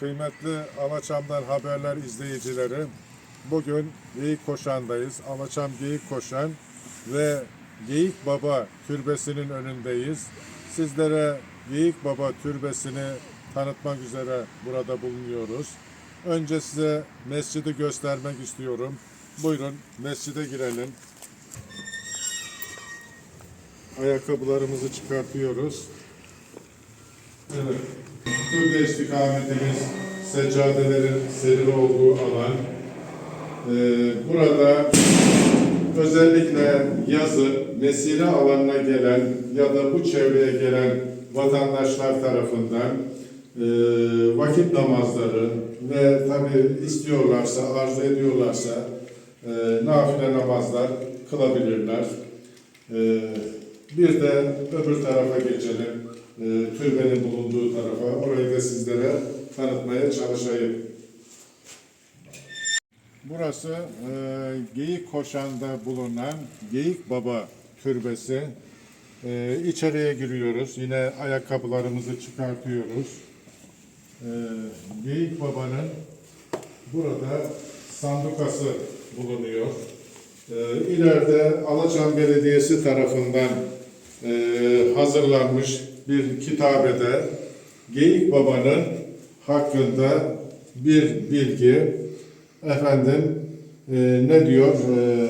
Kıymetli Alaçam'dan haberler izleyicileri, bugün Geyik Koşan'dayız. Alaçam Geyik Koşan ve Geyik Baba Türbesi'nin önündeyiz. Sizlere Geyik Baba Türbesi'ni tanıtmak üzere burada bulunuyoruz. Önce size mescidi göstermek istiyorum. Buyurun mescide girelim. Ayakkabılarımızı çıkartıyoruz. Evet. Türbe istikametimiz seccadelerin serili olduğu alan. Ee, burada özellikle yazın mesire alanına gelen ya da bu çevreye gelen vatandaşlar tarafından e, vakit namazları ve tabi istiyorlarsa, arzu ediyorlarsa e, nafile namazlar kılabilirler. E, bir de öbür tarafa geçelim. E, türbenin bulunduğu tarafa. Orayı da sizlere tanıtmaya çalışayım. Burası e, Geyik Koşan'da bulunan Geyik Baba Türbesi. E, içeriye giriyoruz. Yine ayakkabılarımızı çıkartıyoruz. E, Geyik Baba'nın burada sandukası bulunuyor. E, ileride Alaçam Belediyesi tarafından e, hazırlanmış bir kitabede Geyik Baba'nın hakkında bir bilgi efendim e, ne diyor E,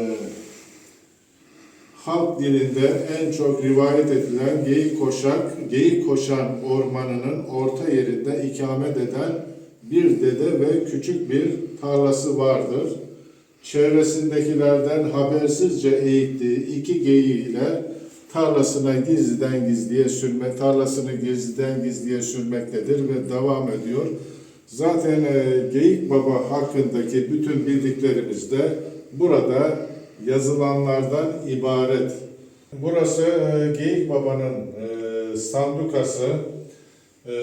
halk dilinde en çok rivayet edilen Geyik Koşak, Geyik Koşan ormanının orta yerinde ikamet eden bir dede ve küçük bir tarlası vardır. Çevresindekilerden habersizce eğittiği iki geyiğiyle tarlasına gizliden gizliye sürme, tarlasını gizliden gizliye sürmektedir ve devam ediyor. Zaten e, Geyik Baba hakkındaki bütün bildiklerimiz de burada yazılanlardan ibaret. Burası e, Geyik Baba'nın e, sandukası. E,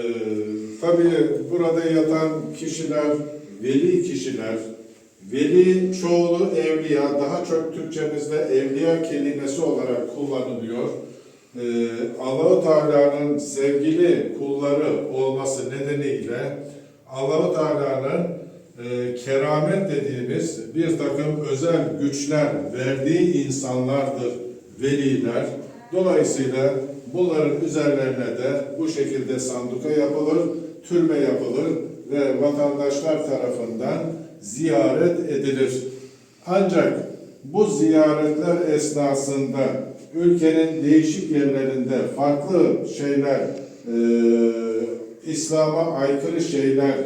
tabii burada yatan kişiler, veli kişiler, Veli çoğulu evliya, daha çok Türkçemizde evliya kelimesi olarak kullanılıyor. Ee, Allahu Teala'nın sevgili kulları olması nedeniyle Allahu Teala'nın e, keramet dediğimiz bir takım özel güçler verdiği insanlardır veliler. Dolayısıyla bunların üzerlerine de bu şekilde sanduka yapılır, türbe yapılır ve vatandaşlar tarafından ziyaret edilir. Ancak bu ziyaretler esnasında ülkenin değişik yerlerinde farklı şeyler, e, İslam'a aykırı şeyler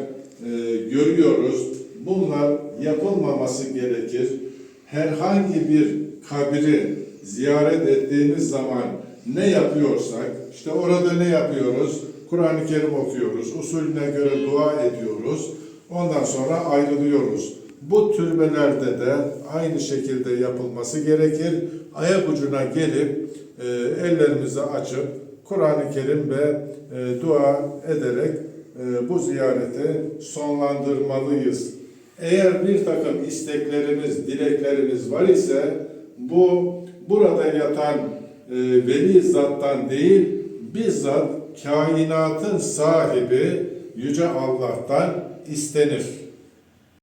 e, görüyoruz. Bunlar yapılmaması gerekir. Herhangi bir kabri ziyaret ettiğimiz zaman ne yapıyorsak, işte orada ne yapıyoruz? Kur'an-ı Kerim okuyoruz, usulüne göre dua ediyoruz. Ondan sonra ayrılıyoruz. Bu türbelerde de aynı şekilde yapılması gerekir. Ayak ucuna gelip e, ellerimizi açıp Kur'an-ı Kerim ve e, dua ederek e, bu ziyareti sonlandırmalıyız. Eğer bir takım isteklerimiz, dileklerimiz var ise bu burada yatan e, veli zattan değil, bizzat kainatın sahibi Yüce Allah'tan istenir.